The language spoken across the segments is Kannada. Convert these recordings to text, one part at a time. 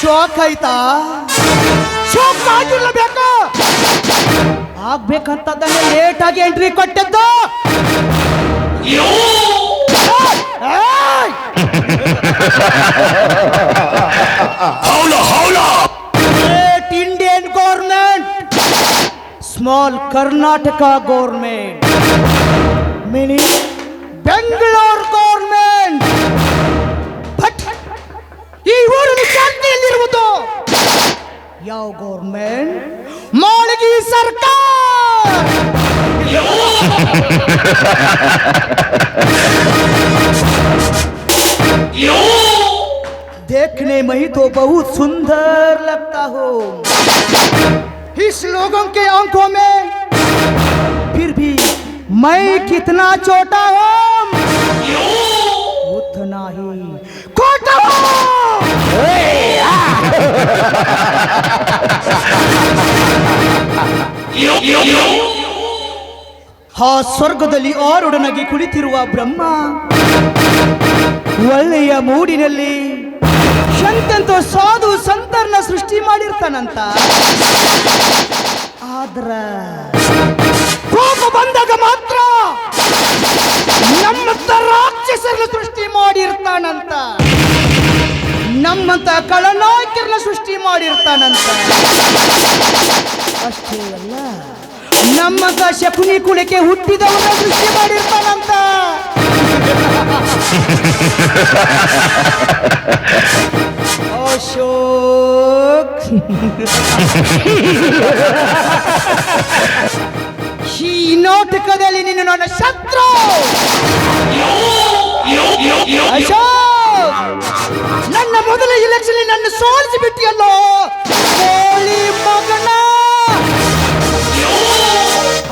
ಶಾಕ್ ಆಯ್ತಾ? ಶಾಕ್ ಬೇಕ? ಆಗ್ಬೇಕಂತದನ್ನ ಲೇಟ್ ಆಗಿ ಎಂಟ್ರಿ ಕೊಟ್ಟದ್ದು! Great Indian government small Karnataka government mini Bengaluru government but ಈ ಊರಿನ ಶಾಂತಿಯಲ್ಲಿರುವುದು ಯಾವ ಗೌರ್ಮೆಂಟ್ ಮಾಳಗಿ ಸರ್ಕಾರ देखने में ही तो बहुत सुंदर लगता हो इस लोगों के आंखों में फिर भी मैं कितना छोटा हूँ उतना ही खोटा हूँ ಆ ಸ್ವರ್ಗದಲ್ಲಿ ಆರುಡನಾಗಿ ಕುಳಿತಿರುವ ಬ್ರಹ್ಮ ಒಳ್ಳೆಯ ಮೂಡಿನಲ್ಲಿ ಎಂತೆಂತ ಸಾಧು ಸಂತರ್ನ ಸೃಷ್ಟಿ ಮಾಡಿರ್ತಾನಂತ ಆದ್ರ ಕೋಪ ಬಂದಾಗ ಮಾತ್ರ ನಮ್ಮಂತ ರಾಕ್ಷಸರನ್ನ ಸೃಷ್ಟಿ ಮಾಡಿರ್ತಾನಂತ. ನಮ್ಮಂತ ಕಳನಾಯಕರನ್ನ ಸೃಷ್ಟಿ ಮಾಡಿರ್ತಾನಂತ. ಅಷ್ಟೇ ಅಲ್ಲ, ನಮ್ಮಂತ ಶಕುನಿ ಕುಳಿಕೆ ಹುಟ್ಟಿದವನ್ನ ಸೃಷ್ಟಿ ಮಾಡಿರ್ತಾನಂತ. ಅಶೋಕ್. ಈ ನಾಟಕದಲ್ಲಿ ನೀನು ನನ್ನ ಶತ್ರು. ಅಶೋಕ್, ನನ್ನ ಮೊದಲ ಇಲೆಕ್ಷನ್ ನನ್ನ ಸೋಲಿಸಿ ಬಿಟ್ಟಿಯಲ್ಲೋ? ಕೋಳಿ ಮಗನ.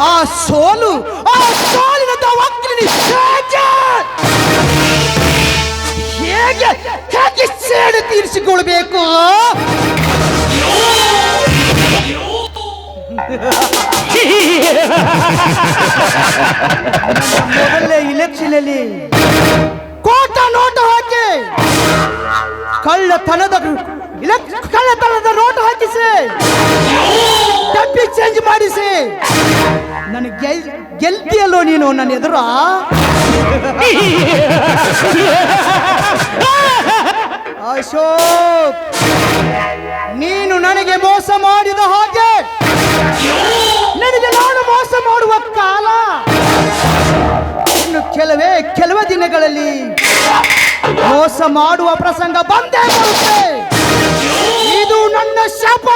ಆ ಸೋಲು, ಆ ಸೋಲಿನ ದವಾಗ್ತೀನಿ ಹೇಗೆ ಹೇಗೆ ಹೇಗೆ ಸೇಡು ತೀರಿಸಿಕೊಳ್ಬೇಕು? ಮೊದಲನೇ ಇಲೆಕ್ಷನ್ ಅಲ್ಲಿ ಕೋಟ ನೋಟ ಹಾಕಿ ಕಳ್ಳತನದ ಕಳ್ಳತನದ ನೋಟ್ ಹಾಕಿಸಿ. ಡಬ್ಬಿ ಚೇಂಜ್ ಮಾಡಿಸಿ. ಗೆಲ್ ಗೆಲ್ತಿಯಲ್ಲೋ ನೀನು ನನ್ನ ಎದುರ? ಅಶೋಕ್, ನೀನು ನನಗೆ ಮೋಸ ಮಾಡಿದ ಹಾಗೆ ನನಗೆ ನಾನು ಮೋಸ ಮಾಡುವ ಕಾಲ. ಇನ್ನು ಕೆಲವೇ ಕೆಲವ ದಿನಗಳಲ್ಲಿ ಮೋಸ ಮಾಡುವ ಪ್ರಸಂಗ ಬಂದೇ ಬರುತ್ತೆ. ಇದು ನನ್ನ ಅಶೋಕ್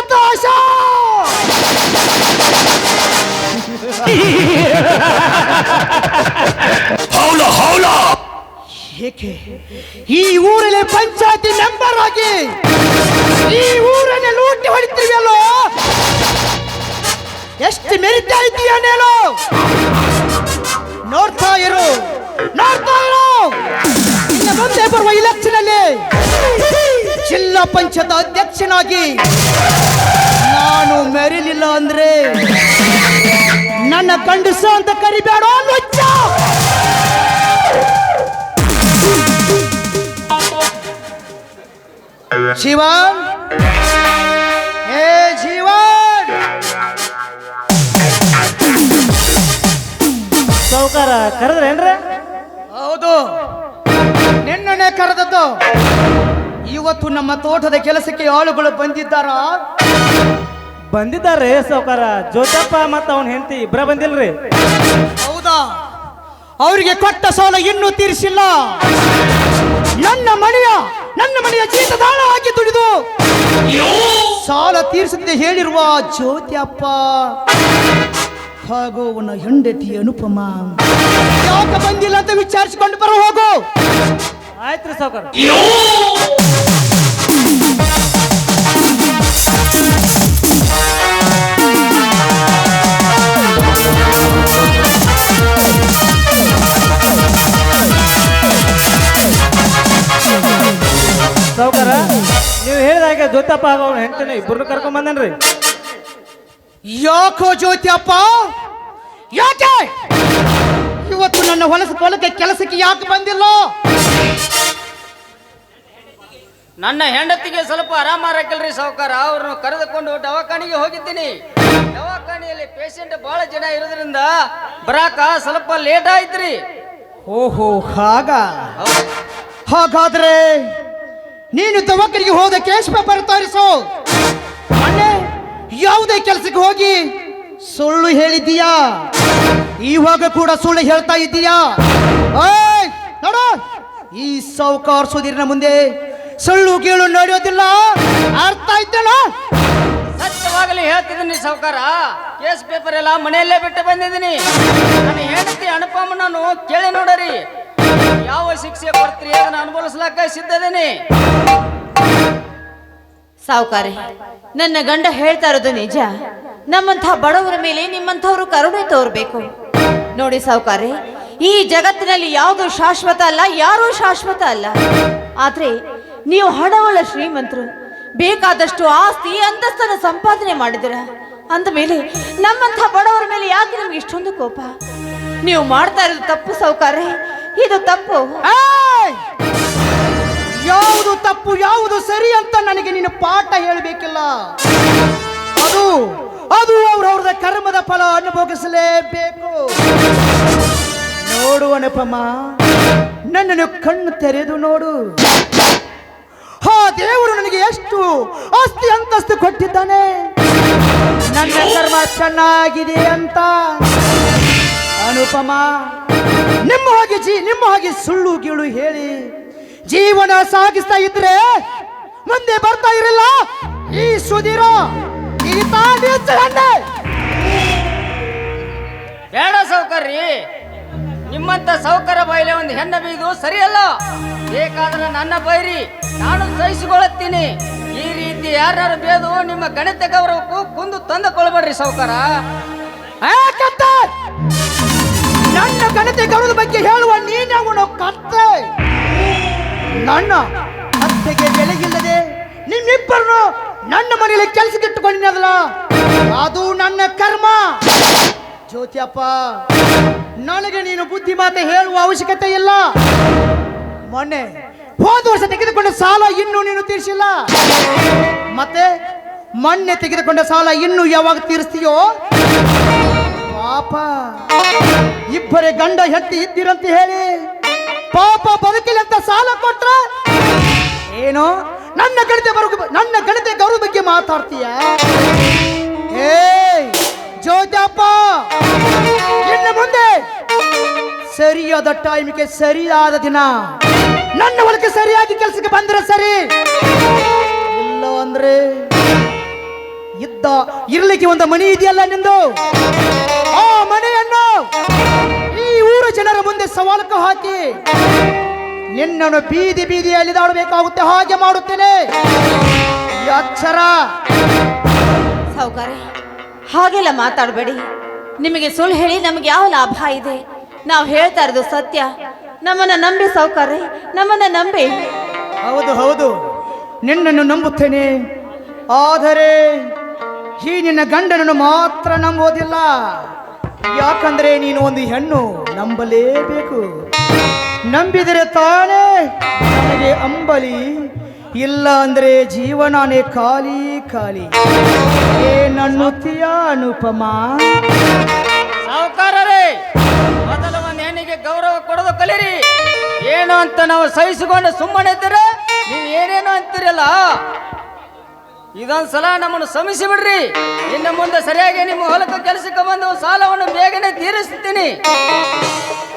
ಏಕೆ? ಈ ಊರಲ್ಲಿ ಪಂಚಾಯತಿ ಮೆಂಬರ್ ಆಗಿ ಈ ಮೆರಿತಾ ಇದೀಯ ನೀನು ನೋಡ್ತಾ ಇರು. ನೋಡ್ತಾ ಇರು. ಇನ್ನು ಮುಂದೆ ಬರುವ ಇಲೆಕ್ಷನ್ ಅಲ್ಲಿ ಜಿಲ್ಲಾ ಪಂಚಾಯತ್ ಅಧ್ಯಕ್ಷನಾಗಿ ನಾನು ಮೆರಿಲಿಲ್ಲ ಅಂದ್ರೆ ನನ್ನ ಗಂಡಸ ಅಂತ ಕರಿಬೇಡ ಲುಚ್ಚ ಜೀವನ್ ಸಾವುಕಾರ ಕರೆದ್ರೇನ್ರಿ ಹೌದು. ನಿನ್ನೆ ಕರೆದದ್ದು. ಇವತ್ತು ನಮ್ಮ ತೋಟದ ಕೆಲಸಕ್ಕೆ ಆಳುಗಳು ಬಂದಿದ್ದಾರ? ಬಂದಿದ್ದಾರೆ ಸಾವುಕಾರ. ಜೋತಪ್ಪ ಮತ್ತ ಅವನ ಹೆಂಡತಿ ಇಬ್ಬರ ಬಂದಿಲ್ರಿ. ಹೌದಾ? ಅವರಿಗೆ ಕೊಟ್ಟ ಸಾಲ ಇನ್ನೂ ತೀರಿಸಿಲ್ಲ. ನನ್ನ ಮನೆಯ ನನ್ನ ಮನೆಯ ಜೀತದಾಳ ಹಾಕಿ ದುಡಿದು ಸಾಲ ತೀರಿಸುತ್ತೆ ಹೇಳಿರುವ ಜ್ಯೋತಿ ಅಪ್ಪ ಹಾಗೂ ಅವನ ಹೆಂಡತಿ ಅನುಪಮ. ಯಾಕ ಬಂದಿಲ್ಲ ಅಂತ ವಿಚಾರಿಸಿಕೊಂಡು ಬರೋ ಹೋಗು. ರೀ ಸಾವುಕಾರ. ಸಾವುಕಾರ ನೀವು ಹೇಳಿದಾಗ ಹಾಗೂ ಅವನ ಹೆಂಡತಿನ ಇಬ್ಬರನ್ನು ಕರ್ಕೊಂಡ್ ಬಂದನ್ರಿ. ಯಾಕೋ ಜ್ಯೋತಿಯಪ್ಪ ಯಾಕೆ? ಇವತ್ತು ನನ್ನ ಹೊಲಸ ಹೊಲಕ್ಕೆ ಕೆಲಸಕ್ಕೆ ಯಾಕೆ ಬಂದಿಲ್ಲ? ನನ್ನ ಹೆಂಡತಿಗೆ ಸ್ವಲ್ಪ ಆರಾಮಾರಕ್ಕಿಲ್ರಿ ಸಾವುಕಾರ. ಅವ್ರನ್ನ ಕರೆದುಕೊಂಡು ದವಾಖಾನೆಗೆ ಹೋಗಿದ್ದೀನಿ. ದವಾಖಾನೆಯಲ್ಲಿ ಪೇಷಂಟ್ ಬಹಳ ಜನ ಇರೋದ್ರಿಂದ ಬರಾಕ ಸ್ವಲ್ಪ ಲೇಟ್ ಆಯ್ತ್ರಿ. ಓಹೋ ಹಾಗ. ಹಾಗಾದ್ರೆ ನೀನು ದವಾಖಾನಿಗೆ ಹೋದ ಕೇಶ ಪೇಪರ್ ತೋರಿಸು. ಯಾವುದೇ ಕೆಲಸಕ್ಕೆ ಹೋಗಿ. ಸುಳ್ಳು ಹೇಳಿದ್ದೀಯಾ? ಇವಾಗ ಕೂಡ ಸುಳ್ಳು ಹೇಳ್ತಾ ಇದ್ದೀಯಾ? ನೋಡ ನೋಡು. ಈ ಸಾವುಕಾರ ಸುಧೀರ್ನ ಮುಂದೆ ಸುಳ್ಳು ಕೇಳು ನಡೆಯೋದಿಲ್ಲ. ಅರ್ಥ ಆಯ್ತಲ್ಲ? ಸತ್ಯವಾಗಲಿ ಹೇಳ್ತಿದ್ದೀನಿ ಸಾವುಕಾರ. ಕೇಸ್ ಪೇಪರ್ ಎಲ್ಲ ಮನೆಯಲ್ಲೇ ಬಿಟ್ಟು ಬಂದಿದ್ದೀನಿ. ನನ್ನ ಹೆಂಡತಿ ನಾನು ಕೇಳಿ ನೋಡರಿ. ಯಾವ ಶಿಕ್ಷೆ ಕೊಡ್ತೀರಿ ಅದನ್ನು ಅನುಭವಿಸ್ಲಾಕ ಸಿದ್ಧದೇನಿ ಸಾವುಕಾರೆ ನನ್ನ ಗಂಡ ಹೇಳ್ತಾ ಇರೋದು ನಿಜ. ನಮ್ಮಂಥ ಬಡವರ ಮೇಲೆ ನಿಮ್ಮಂಥವ್ರು ಕರುಣೆ ತೋರ್ಬೇಕು. ನೋಡಿ ಸಾವುಕಾರಿ ಈ ಜಗತ್ತಿನಲ್ಲಿ ಯಾವುದು ಶಾಶ್ವತ ಅಲ್ಲ, ಯಾರೂ ಶಾಶ್ವತ ಅಲ್ಲ. ಆದ್ರೆ ನೀವು ಹಣವಳ ಶ್ರೀಮಂತರು, ಬೇಕಾದಷ್ಟು ಆಸ್ತಿ ಅಂತಸ್ತನ ಸಂಪಾದನೆ ಮಾಡಿದಿರ ಅಂದ ಮೇಲೆ ನಮ್ಮಂಥ ಬಡವರ ಮೇಲೆ ಯಾಕೆ ನಿಮ್ಗೆ ಇಷ್ಟೊಂದು ಕೋಪ? ನೀವು ಮಾಡ್ತಾ ಇರೋದು ತಪ್ಪು ಸಾವುಕಾರಿ ಇದು ತಪ್ಪು! ಯಾವುದು ತಪ್ಪು, ಯಾವುದು ಸರಿ ಅಂತ ನನಗೆ ನೀನು ಪಾಠ ಹೇಳಬೇಕಿಲ್ಲ. ಅದು ಅದು ಅವ್ರವ್ರದ ಕರ್ಮದ ಫಲ ಅನುಭವಿಸಲೇಬೇಕು ನೋಡು ಅನುಪಮ, ನನ್ನನ್ನು ಕಣ್ಣು ತೆರೆದು ನೋಡು. ಹಾ ದೇವರು ನನಗೆ ಎಷ್ಟು ಆಸ್ತಿ ಅಂತಸ್ತು ಕೊಟ್ಟಿದ್ದಾನೆ. ನನ್ನ ಕರ್ಮ ಚೆನ್ನಾಗಿದೆ ಅಂತ. ಅನುಪಮ, ನಿಮ್ಮ ಹಾಗೆ ಜಿ, ನಿಮ್ಮ ಹಾಗೆ ಸುಳ್ಳು ಗೀಳು ಹೇಳಿ. ಜೀವನ ಸಾಗಿಸ್ತಾ ಇದ್ರೆ ಮುಂದೆ ಬರ್ತಾ ಇರಲ್ಲ. ಈ ಹಣ್ಣೆ ಬೇಡ ಸೌಕರ್ಯ. ನಿಮ್ಮಂತ ಸೌಕರ್ಯ ಬೈಲೆ ಒಂದು ಹೆಣ್ಣ ಬೀದು ಸರಿಯಲ್ಲ. ಬೇಕಾದ್ರೆ ನನ್ನ ಬೈರಿ ನಾನು ಸಹಿಸಿಕೊಳ್ಳುತ್ತೀನಿ. ಈ ರೀತಿ ಯಾರು ಬೇದು ನಿಮ್ಮ ಗಣಿತ ಗೌರವಕ್ಕೂ ಕುಂದು ತಂದುಕೊಳ್ಬೇಡ್ರಿ ಸೌಕರ. ನನ್ನ ಗಣಿತ ಗೌರವದ ಬಗ್ಗೆ ಹೇಳುವ ನೀನು ಕತ್ತೆ? ನನ್ನ ಅತ್ತೆಗೆ ಬೆಲೆಗಿಲ್ಲದೆ ನಿಮ್ಮಿಬ್ಬರನ್ನು ನನ್ನ ಮನೆಯಲ್ಲಿ ಕೆಲಸಕ್ಕೆ ಇಟ್ಟುಕೊಂಡಿನದಲ್ಲ ಅದು ನನ್ನ ಕರ್ಮ. ಜ್ಯೋತಿಯಪ್ಪ ನನಗೆ ನೀನು ಬುದ್ಧಿ ಮಾತೆ ಹೇಳುವ ಅವಶ್ಯಕತೆ ಇಲ್ಲ. ಮೊನ್ನೆ ಹೋದ ವರ್ಷ ತೆಗೆದುಕೊಂಡ ಸಾಲ ಇನ್ನೂ ನೀನು ತೀರಿಸಿಲ್ಲ. ಮತ್ತೆ ಮೊನ್ನೆ ತೆಗೆದುಕೊಂಡ ಸಾಲ ಇನ್ನೂ ಯಾವಾಗ ತೀರಿಸ್ತೀಯೋ? ಪಾಪ, ಇಬ್ಬರೇ ಗಂಡ ಹೆತ್ತಿ ಇದ್ದೀರಂತ ಹೇಳಿ. ಪಾಪ ಬದುಕಿಲ್ಲ ಅಂತ ಸಾಲ ಕೊಟ್ರ? ಏನು? ನನ್ನ ಗಣತೆ ಬರೋ ನನ್ನ ಗಣತೆ ಗೌರವ ಬಗ್ಗೆ ಮಾತಾಡ್ತೀಯ? ಏ ಇನ್ನು ಮುಂದೆ ಸರಿಯಾದ ಟೈಮ್ಗೆ ಸರಿಯಾದ ದಿನ. ನನ್ನ ಒಳಗೆ ಸರಿಯಾಗಿ ಕೆಲಸಕ್ಕೆ ಬಂದ್ರೆ ಸರಿ. ಇಲ್ಲ ಅಂದ್ರೆ ಇದ್ದ ಇರ್ಲಿಕ್ಕೆ ಒಂದು ಮನಿ ಇದೆಯಲ್ಲ ನಿಂದು? ಆ ಊರ ಜನರ ಮುಂದೆ ಸವಾಲಕ್ಕೆ ಹಾಕಿ. ನಿನ್ನನ್ನು ಬೀದಿ ಬೀದಿಯಲ್ಲಿ ಅಲಿದಾಡಬೇಕಾಗುತ್ತೆ ಹಾಗೆ ಮಾಡುತ್ತೇನೆ. ಅಕ್ಷರ ಸಾವುಕಾರೆ ಹಾಗೆಲ್ಲ ಮಾತಾಡಬೇಡಿ. ನಿಮಗೆ ಸುಳ್ಳು ಹೇಳಿ ನಮಗೆ ಯಾವ ಲಾಭ ಇದೆ? ನಾವು ಹೇಳ್ತಾ ಇರೋದು ಸತ್ಯ. ನಮ್ಮನ್ನ ನಂಬಿ ಸಾವುಕಾರೆ ನಮ್ಮನ್ನ ನಂಬಿ. ಹೌದು ಹೌದು. ನಿನ್ನನ್ನು ನಂಬುತ್ತೇನೆ. ಆದರೆ ಈ ನಿನ್ನ ಗಂಡನನ್ನು ಮಾತ್ರ ನಂಬೋದಿಲ್ಲ ಯಾಕಂದ್ರೆ ನೀನು ಒಂದು ಹೆಣ್ಣು, ನಂಬಲೇಬೇಕು. ನಂಬಿದರೆ ತಾನೇ ನನಗೆ ಅಂಬಲಿ, ಇಲ್ಲ ಅಂದ್ರೆ ಜೀವನಾನೇ ಖಾಲಿ ಖಾಲಿ. ಏ ನನ್ನುತ್ತೀಯ ಅನುಪಮ. ಸಾವುಕಾರರೇ, ಮೊದಲು ಒಂದು ಹೆಣ್ಣಿಗೆ ಗೌರವ ಕೊಡೋದು ಕಲಿರಿ. ಏನು ಅಂತ ನಾವು ಸಹಿಸಿಕೊಂಡು ಸುಮ್ಮನೆ ಇದ್ದರೆ ನೀವು ಏನೇನು ಅಂತೀರಲ್ಲ? ಇದೊಂದ್ ಸಲ ನಮ್ಮನ್ನು ಶ್ರಮಿಸಿ ಬಿಡ್ರಿ. ಇನ್ನು ಮುಂದೆ ಸರಿಯಾಗಿ ನಿಮ್ಮ ಹೊಲಕ್ಕೆ ಕೆಲಸಕ್ಕೆ ಬಂದು ಸಾಲವನ್ನು ಬೇಗನೆ ತೀರಿಸ್ತೀನಿ.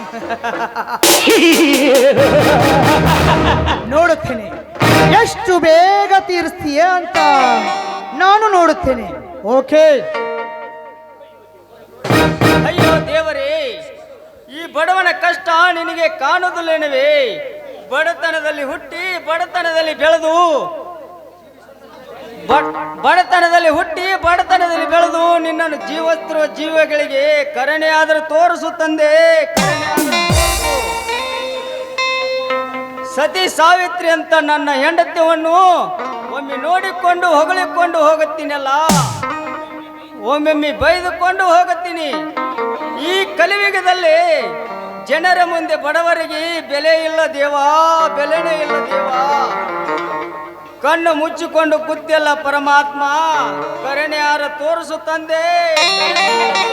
ನೋಡುತ್ತೇನೆ. ಎಷ್ಟು ಬೇಗ ತೀರಿಸ್ತೀಯ ಅಂತ ನಾನು ನೋಡುತ್ತೇನೆ. ಓಕೆ. ಅಯ್ಯೋ ದೇವರೇ ಈ ಬಡವನ ಕಷ್ಟ ನಿನಗೆ ಕಾಣುವುದಿಲ್ಲೇನವೇ? ಬಡತನದಲ್ಲಿ ಹುಟ್ಟಿ ಬಡತನದಲ್ಲಿ ಬೆಳೆದು ಬಡತನದಲ್ಲಿ ಹುಟ್ಟಿ ಬಡತನದಲ್ಲಿ ಬೆಳೆದು ನಿನ್ನನ್ನು ಜೀವಸ್ತ್ರ ಜೀವಗಳಿಗೆ ಕರಣೆಯಾದರೂ ಆದರೂ ತೋರಿಸು ತಂದೆ, ಕರುಣೆ. ಸತಿ ಸಾವಿತ್ರಿ ಅಂತ ನನ್ನ ಹೆಂಡತಿಯನ್ನು ಒಮ್ಮೆ ನೋಡಿಕೊಂಡು ಹೊಗಳಿಕೊಂಡು ಹೋಗುತ್ತೀನಲ್ಲ, ಒಮ್ಮೊಮ್ಮೆ ಬೈದುಕೊಂಡು ಹೋಗುತ್ತೀನಿ ಈ ಕಲಿಯುಗದಲ್ಲಿ ಜನರ ಮುಂದೆ ಬಡವರಿಗೆ ಬೆಲೆ ಇಲ್ಲ ದೇವಾ, ಬೆಲೆನೇ ಇಲ್ಲ ದೇವಾ ಕಣ್ಣು ಮುಚ್ಚಿಕೊಂಡು ಕೂತಿಯಲ್ಲ ಪರಮಾತ್ಮ? ಕರುಣೆ ಯಾರ ತೋರಿಸು ತಂದೆ?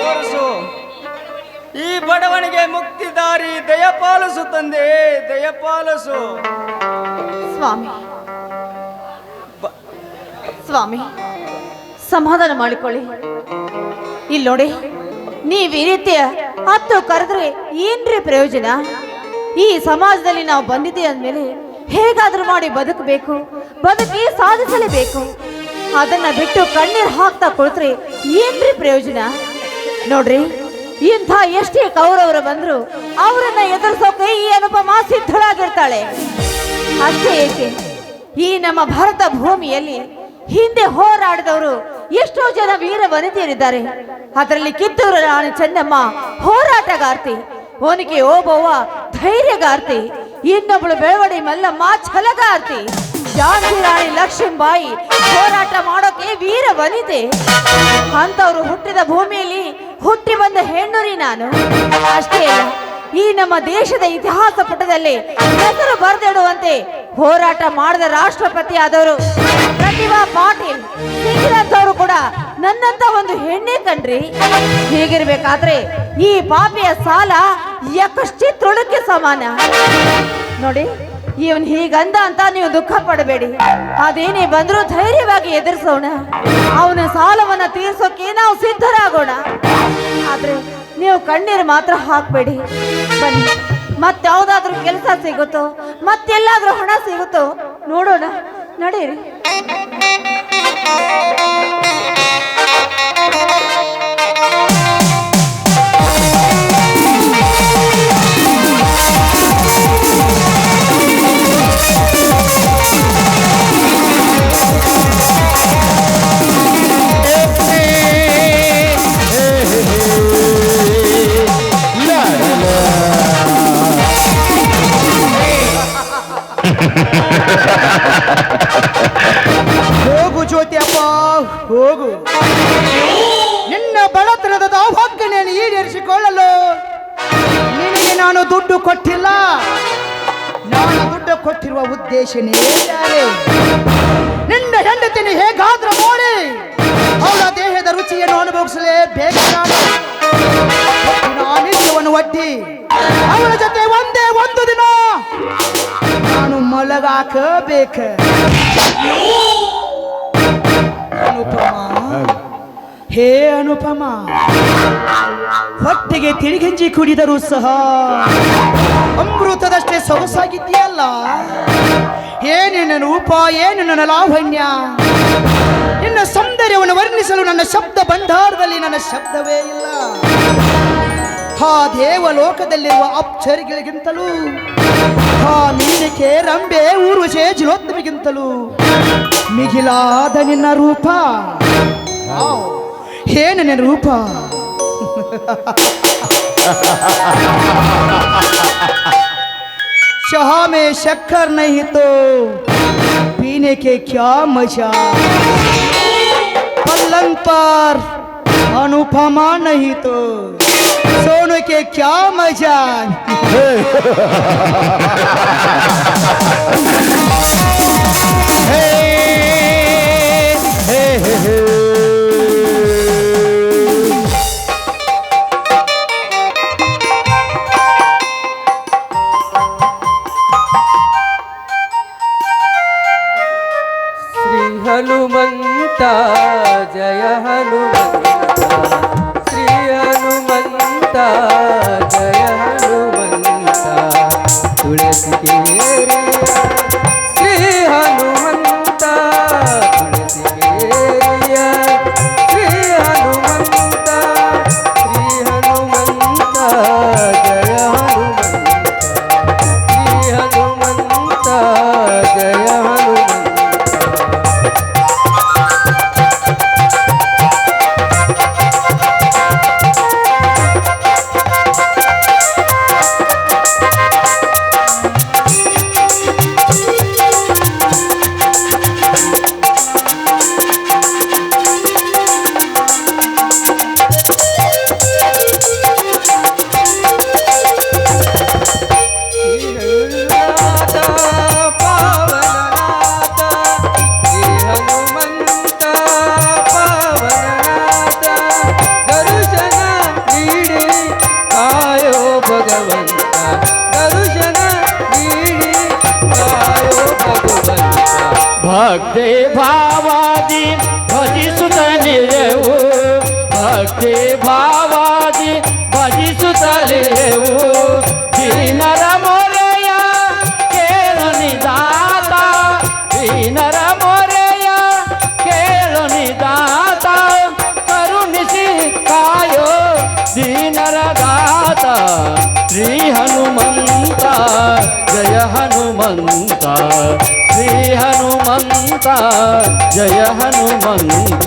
ತೋರಿಸು. ಈ ಬಡವನಿಗೆ ಮುಕ್ತಿ ದಾರಿ ದಯಪಾಲಿಸು ತಂದೆ ದಯಪಾಲಿಸು ಸ್ವಾಮಿ. ಸ್ವಾಮಿ, ಸಮಾಧಾನ ಮಾಡಿಕೊಳ್ಳಿ. ಇಲ್ಲಿ ನೋಡಿ, ನೀವ್ ಈ ರೀತಿಯ ಹತ್ತು ಕರೆದ್ರೆ ಏನ್ರಿ ಪ್ರಯೋಜನ? ಈ ಸಮಾಜದಲ್ಲಿ ನಾವು ಬಂದಿದ್ದೀವಿ ಅಂದ್ಮೇಲೆ ಹೇಗಾದ್ರೂ ಮಾಡಿ ಬದುಕಬೇಕು, ಬದುಕಿ ಸಾಧಿಸಲೇಬೇಕು. ಅದನ್ನ ಬಿಟ್ಟು ಕಣ್ಣೀರು ಹಾಕ್ತಾ ಕುಳಿತ್ರೆ ಏನ್ರಿ ಪ್ರಯೋಜನ? ನೋಡ್ರಿ, ಇಂಥ ಎಷ್ಟೇ ಕೌರವರು ಬಂದ್ರು ಅವರನ್ನ ಎದುರಿಸೋಕೆ ಈ ಅನುಪಮ ಸಿದ್ಧಳಾಗಿರ್ತಾಳೆ. ಅಷ್ಟೇ ಏಕೆ? ಈ ನಮ್ಮ ಭಾರತ ಭೂಮಿಯಲ್ಲಿ ಹಿಂದೆ ಹೋರಾಡಿದವರು ಎಷ್ಟೋ ಜನ ವೀರ ವನಿತೆಯರಿದ್ದಾರೆ. ಅದರಲ್ಲಿ ಕಿತ್ತೂರು ರಾಣಿ ಚೆನ್ನಮ್ಮ ಹೋರಾಟಗಾರ್ತಿ ಓನಿಕೆ ಓಬವ್ವ ಧೈರ್ಯಗಾರ್ತಿ ಇನ್ನೊಬ್ಳು ಬೆಳವಡಿ ಮಲ್ಲಮ್ಮ ಛಲಗಾರ್ತಿ ಝಾನ್ಸಿ ರಾಣಿ ಲಕ್ಷ್ಮೀಬಾಯಿ ಹೋರಾಟ ಮಾಡೋಕೆ ವೀರ ವನಿತೆ. ಅಂತವ್ರು ಹುಟ್ಟಿದ ಭೂಮಿಯಲ್ಲಿ ಹುಟ್ಟಿ ಬಂದ ಹೆಣ್ಣುರಿ ನಾನು. ಅಷ್ಟೇ ಈ ನಮ್ಮ ದೇಶದ ಇತಿಹಾಸ ಪುಟದಲ್ಲಿ ಹೆಸರು ಬರೆದಿಡುವಂತೆ ಹೋರಾಟ ಮಾಡಿದ ರಾಷ್ಟ್ರಪತಿ ಆದವರು ಪ್ರತಿಭಾ ಪಾಟೀಲ್. ಅವರು ಕೂಡ ನನ್ನಂತ ಒಂದು ಹೆಣ್ಣೆ ಕಣ್ರಿ. ಹೀಗಿರ್ಬೇಕಾದ್ರೆ ಈ ಪಾಪಿಯ ಸಾಲ ಯಕಶ್ಚಿತ್ರುಳಕ್ಕೆ ಸಮಾನ. ನೋಡಿ, ಇವನ್ ಹೀಗಂದ ಅಂತ ನೀವು ದುಃಖ ಪಡಬೇಡಿ. ಅದೇನೇ ಬಂದರೂ ಧೈರ್ಯವಾಗಿ ಎದುರಿಸೋಣ. ಅವನ ಸಾಲವನ್ನ ತೀರ್ಸೋಕೆ ನಾವು ಸಿದ್ಧರಾಗೋಣ. ಆದ್ರೆ ನೀವು ಕಣ್ಣೀರು ಮಾತ್ರ ಹಾಕ್ಬೇಡಿ. ಬನ್ನಿ. ಮತ್ತಾವ್ದಾದ್ರೂ ಕೆಲಸ ಸಿಗುತ್ತೋ ಮತ್ತೆಲ್ಲಾದ್ರೂ ಹಣ ಸಿಗುತ್ತೋ ನೋಡೋಣ. ನಡೀರಿ. ಬೇರೆ. ನಿನ್ನ ಹೆಂಡತಿನ ಹೇಗಾದ್ರೂ ನೋಡಿ. ಅವಳ ದೇಹದ ರುಚಿಯನ್ನು ಅನುಭವಿಸಲೇಬೇಕು ನಾನು ಒಡ್ಡಿ. ಅವಳ ಜೊತೆ ಒಂದೇ ಒಂದು ದಿನ ನಾನು ಮಲಗಾಕಬೇಕು. ಅನುಪಮ. ಹೇ ಅನುಪಮ. ಹೊಟ್ಟೆಗೆ ತಿರುಗಂಜಿ ಕುಡಿದರೂ ಸಹ ಅಮೃತದಷ್ಟೇ ಸೊಗಸಾಗಿದ್ದೀಯಲ್ಲ. ಏನೇ ನನ್ನ ರೂಪ ಏನು ನನ್ನ ಲಾವಣ್ಯ. ನಿನ್ನ ಸೌಂದರ್ಯವನ್ನು ವರ್ಣಿಸಲು ನನ್ನ ಶಬ್ದ ಭಂಡಾರದಲ್ಲಿ ನನ್ನ ಶಬ್ದವೇ ಇಲ್ಲ. ಆ ದೇವಲೋಕದಲ್ಲಿರುವ ಅಪ್ಸರಿಗಳಿಗಿಂತಲೂ, ಆ ಮೀನಿಕೆ ರಂಬೆ ಊರು ಜಿಲೋತ್ತಮಿಗಿಂತಲೂ ಮಿಗಿಲಾದ ನಿನ್ನ ರೂಪ. ವಾವ್, ಏನು ನಿನ್ನ ರೂಪ चाह में शक्कर नहीं तो पीने के क्या मजा पलंग पर अनुपमा नहीं तो सोने के क्या मजा जय हनुमत శ్రీ హనుమంత జయ హనుమంత. శ్రీ హనుమంత జయ హనుమంత.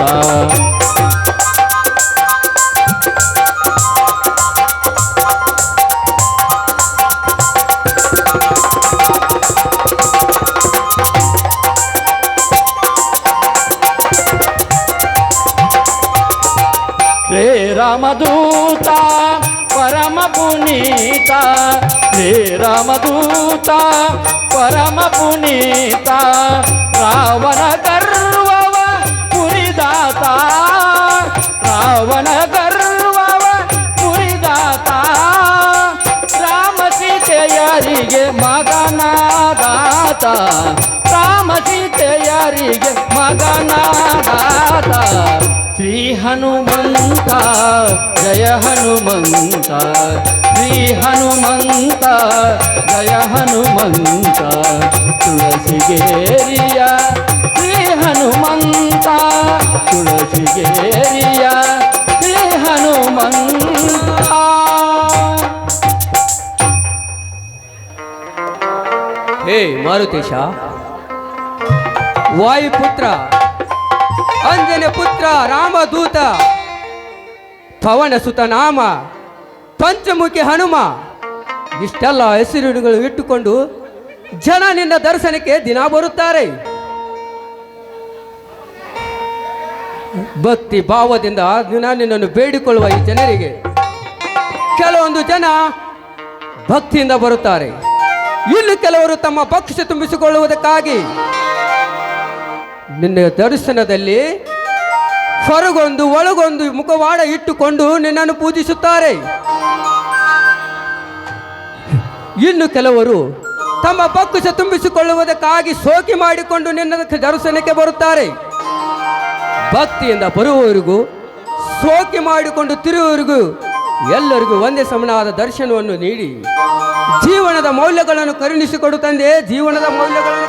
ಪುನೀತ ಶ್ರೀರಾಮದೂತ ಪರಮ ಪುನೀತ ರಾವಣ ಗರ್ವವ ಪುರಿದಾತ ರಾವಣ ಗರ್ವವ ಪುರಿದಾತ ರಾಮ ಸೀತೆಯರಿಗೆ ಮಗನಾದಾತ ಸೀತೆಯರಿಗೆ ಮಗನಾದಾತ ಶ್ರೀ ಹನುಮಂತ ಜಯ ಹನುಮಂತ ಶ್ರೀ ಹನುಮಂತ ಜಯ ಹನುಮಂತ ತುಳಸಿಗೇರಿಯ ಶ್ರೀ ಹನುಮಂತ ತುಳಸಿಗೇರಿಯ ಶ್ರೀ ಹನುಮಂತ ಹೇ ಮಾರುತೇಶ ವಾಯುಪುತ್ರ ಅಂಜನೆ ಪುತ್ರ ರಾಮದೂತ ಪವನ ಸುತ ನಾಮ, ಪಂಚಮುಖಿ ಹನುಮ, ಇಷ್ಟೆಲ್ಲ ಹೆಸರುಗಳು ಇಟ್ಟುಕೊಂಡು ಜನ ನಿನ್ನ ದರ್ಶನಕ್ಕೆ ದಿನ ಬರುತ್ತಾರೆ. ಭಕ್ತಿ ಭಾವದಿಂದ ದಿನ ನಿನ್ನನ್ನು ಬೇಡಿಕೊಳ್ಳುವ ಈ ಜನರಿಗೆ ಕೆಲವೊಂದು ಜನ ಭಕ್ತಿಯಿಂದ ಬರುತ್ತಾರೆ. ಇನ್ನು ಕೆಲವರು ತಮ್ಮ ಪಕ್ಷ ತುಂಬಿಸಿಕೊಳ್ಳುವುದಕ್ಕಾಗಿ ನಿನ್ನ ದರ್ಶನದಲ್ಲಿ ಹೊರಗೊಂದು ಒಳಗೊಂದು ಮುಖವಾಡ ಇಟ್ಟುಕೊಂಡು ನಿನ್ನನ್ನು ಪೂಜಿಸುತ್ತಾರೆ. ಇನ್ನು ಕೆಲವರು ತಮ್ಮ ಪಕ್ಷ ತುಂಬಿಸಿಕೊಳ್ಳುವುದಕ್ಕಾಗಿ ಸೋಕಿ ಮಾಡಿಕೊಂಡು ನಿನ್ನ ದರ್ಶನಕ್ಕೆ ಬರುತ್ತಾರೆ. ಭಕ್ತಿಯಿಂದ ಬರುವವರಿಗೂ, ಸೋಕಿ ಮಾಡಿಕೊಂಡು ತಿರುವವರಿಗೂ ಎಲ್ಲರಿಗೂ ಒಂದೇ ಸಮನಾದ ದರ್ಶನವನ್ನು ನೀಡಿ. ಜೀವನದ ಮೌಲ್ಯಗಳನ್ನು ಕರುಣಿಸಿಕೊಡು ತಂದೆ, ಜೀವನದ ಮೌಲ್ಯಗಳನ್ನು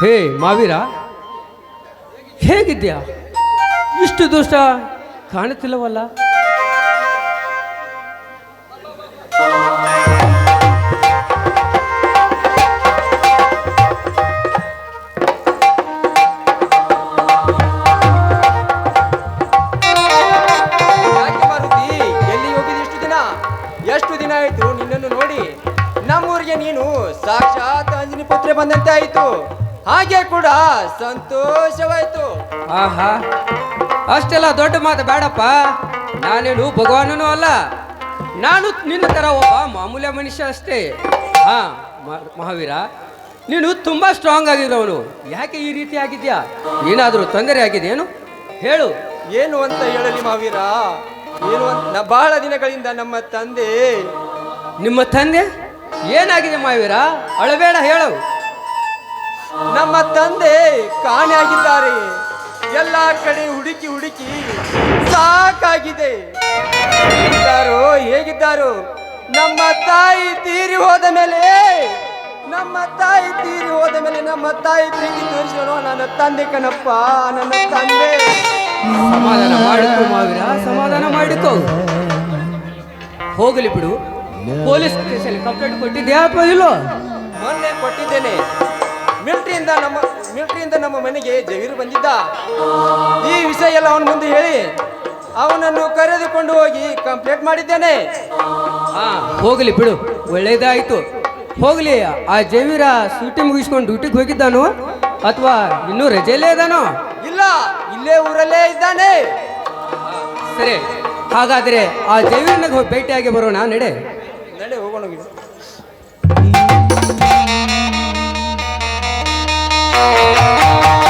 ಹೇ ಮಾವೀರ ಹೇಗಿದ್ಯಾ ಇಷ್ಟು ದೋಷ ಕಾಣುತ್ತಿಲ್ಲವಲ್ಲ? ಸಂತೋಷವಾಯ್ತು. ಆಹಾ ಅಷ್ಟೆಲ್ಲ ದೊಡ್ಡ ಮಾತು ಬೇಡಪ್ಪ. ನಾನೇನು ಭಗವಾನನೂ ಅಲ್ಲ. ನಾನು ನಿನ್ನ ಥರ ಒಬ್ಬ ಮಾಮೂಲಿ ಮನುಷ್ಯ ಅಷ್ಟೇ. ಹಾ ಮಹಾವೀರ ನೀನು ತುಂಬ ಸ್ಟ್ರಾಂಗ್ ಆಗಿರೋನು. ಯಾಕೆ ಈ ರೀತಿ ಆಗಿದ್ಯಾ? ಏನಾದರೂ ತೊಂದರೆ ಆಗಿದೆಯೇನು? ಹೇಳು. ಏನು ಅಂತ ಹೇಳಲಿ ಮಹಾವೀರ. ಏನು ಅಂತ ಬಹಳ ದಿನಗಳಿಂದ ನಮ್ಮ ತಂದೆ ನಿಮ್ಮ ತಂದೆ? ಏನಾಗಿದೆ ಮಹಾವೀರ? ಅಳಬೇಡ ಹೇಳು. ನಮ್ಮ ತಂದೆ ಕಾಣೆಯಾಗಿದ್ದಾರೆ. ಎಲ್ಲ ಕಡೆ ಹುಡುಕಿ ಹುಡುಕಿ ಸಾಕಾಗಿದೆ. ಹೇಗಿದ್ದಾರೋ ಹೇಗಿದ್ದಾರೋ, ನಮ್ಮ ತಾಯಿ ತೀರಿ ಹೋದ ಮೇಲೆ, ನಮ್ಮ ತಾಯಿ ತೀರಿ ಹೋದ ಮೇಲೆ ನಮ್ಮ ತಾಯಿ ಪ್ರೀತಿ ತೋರಿಸೋಣ ನನ್ನ ತಂದೆ ಕಣಪ್ಪ, ನನ್ನ ತಂದೆ. ಸಮಾಧಾನ ಮಾಡಿಕೋ ಮಾವೀರ, ಸಮಾಧಾನ ಮಾಡಿಕೋ. ಹೋಗಲಿ ಬಿಡು. ಪೊಲೀಸ್ ಸ್ಟೇಷನ್ ಕಂಪ್ಲೇಂಟ್ ಕೊಟ್ಟಿದ್ಯಾ ಅಥವಾ ಇಲ್ಲೋ? ಮೊನ್ನೆ ಕೊಟ್ಟಿದ್ದೇನೆ. ಮಿಲ್ಟ್ರಿಯಿಂದ ನಮ್ಮ ಮಿಲ್ಟ್ರಿಯಿಂದ ನಮ್ಮ ಮನೆಗೆ ಜವೀರು ಬಂದಿದ್ದ. ಈ ವಿಷಯ ಎಲ್ಲ ಅವನ ಮುಂದೆ ಹೇಳಿ ಅವನನ್ನು ಕರೆದುಕೊಂಡು ಹೋಗಿ ಕಂಪ್ಲೇಂಟ್ ಮಾಡಿದ್ದೇನೆ. ಹೋಗಲಿ ಬಿಡು ಒಳ್ಳೇದಾಯ್ತು. ಹೋಗಲಿ ಆ ಜವೀರ ಸೂಟಿ ಮುಗಿಸ್ಕೊಂಡು ಡ್ಯೂಟಿಗೆ ಹೋಗಿದ್ದಾನು? ಅಥವಾ ಇನ್ನೂ ರಜೆಯಲ್ಲೇ ಇದ್ದಾನೋ? ಇಲ್ಲ ಇಲ್ಲೇ ಊರಲ್ಲೇ ಇದ್ದಾನೆ. ಸರಿ ಹಾಗಾದ್ರೆ ಆ ಜಮೀರನಿಗೆ ಹೋಗಿ ಭೇಟಿಯಾಗಿ ಬರೋಣ ನಡೆ. Música